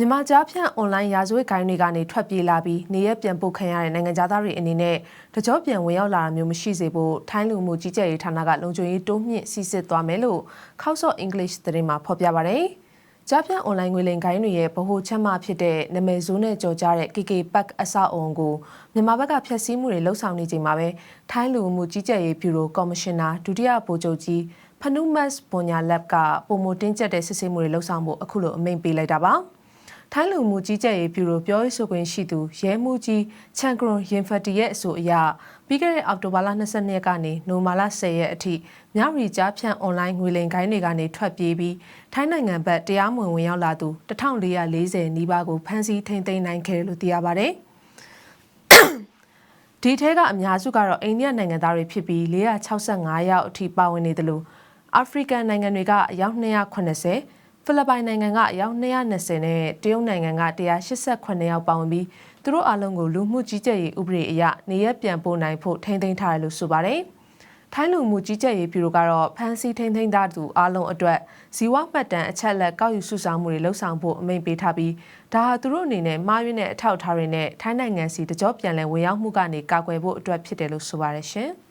မြန်မာကြားဖြန့်အွန်လိုင်းရာဇဝတ်ဂိုင်းတွေကနေထွက်ပြေးလာပြီးနေရက်ပြန်ပို့ခံရတဲ့နိုင်ငံသားတွေအနေနဲ့တကြောပြန်ဝင်ရောက်လာတာမျိုးမရှိစေဖို့ထိုင်းလူမှုကြီးကြပ်ရေးဌာနကလုံခြုံရေးတိုးမြင့်စီစစ်သွားမယ်လို့ House of English သတင်းမှာဖော်ပြပါရယ်။ကြားဖြန့်အွန်လိုင်းငွေလိမ်ဂိုင်းတွေရဲ့ဗဟိုချက်မှဖြစ်တဲ့နာမည်ဆိုးနဲ့ကြော်ကြားတဲ့ KK Pack အဆောက်အုံကိုမြန်မာဘက်ကဖျက်ဆီးမှုတွေလှုပ်ဆောင်နေချိန်မှာပဲထိုင်းလူမှုကြီးကြပ်ရေးဘျူရိုကော်မရှင်နာဒုတိယဗိုလ်ချုပ်ကြီးဖနုမတ်ဘွန်ညာလက်ကပုံမတင်းကျပ်တဲ့စစ်ဆေးမှုတွေလှုပ်ဆောင်ဖို့အခုလိုအမိန့်ပေးလိုက်တာပါ။ ထိုင်းလူမှုကြီးကြပ်ရေးဘျူရိုပြောရေးဆိုခွင့်ရှိသူရဲမှုကြီးချန်ကရွန်ရင်ဖတ်တီရဲ့အဆိုအရပြီးခဲ့တဲ့အောက်တိုဘာလ22ရက်ကနေနိုမာလ10ရက်အထိမြရီကြားဖြန့်အွန်လိုင်းငွေလိမ်ခိုင်းတွေကနေထွက်ပြေးပြီးထိုင်းနိုင်ငံဘက်တရားမဝင်ဝင်ရောက်လာသူ1440နီးပါးကိုဖမ်းဆီးထိန်းသိမ်းနိုင်ခဲ့တယ်လို့သိရပါတယ်။ဒီထဲကအများစုကတော့အိန္ဒိယနိုင်ငံသားတွေဖြစ်ပြီး465ယောက်အထိပါဝင်နေတယ်လို့အာဖရိကန်နိုင်ငံတွေကအယောက်280 ဖိလစ်ပိုင်နိုင်ငံကအယောက်220နဲ့တရုတ်နိုင်ငံက188ယောက်ပါဝင်ပြီးသူတို့အားလုံးကိုလူမှုကြီးကြပ်ရေးဥပဒေအရနေရက်ပြန်ပို့နိုင်ဖို့ထိန်းသိမ်းထားတယ်လို့ဆိုပါတယ်။ထိုင်းလူမှုကြီးကြပ်ရေးဘျူရိုကတော့ဖမ်းဆီးထိန်းသိမ်းသားသူအားလုံးအတွက်ဇီဝမှတ်တမ်းအချက်လက်ကောက်ယူစုဆောင်းမှုတွေလှုပ်ဆောင်ဖို့အမိန့်ပေးထားပြီးဒါဟာသူတို့အနေနဲ့မှားယွင်းတဲ့အထောက်အထားတွေနဲ့ထိုင်းနိုင်ငံစီတကြောပြန်လည်ဝင်ရောက်မှုကနေကာကွယ်ဖို့အတွက်ဖြစ်တယ်လို့ဆိုပါတယ်ရှင်။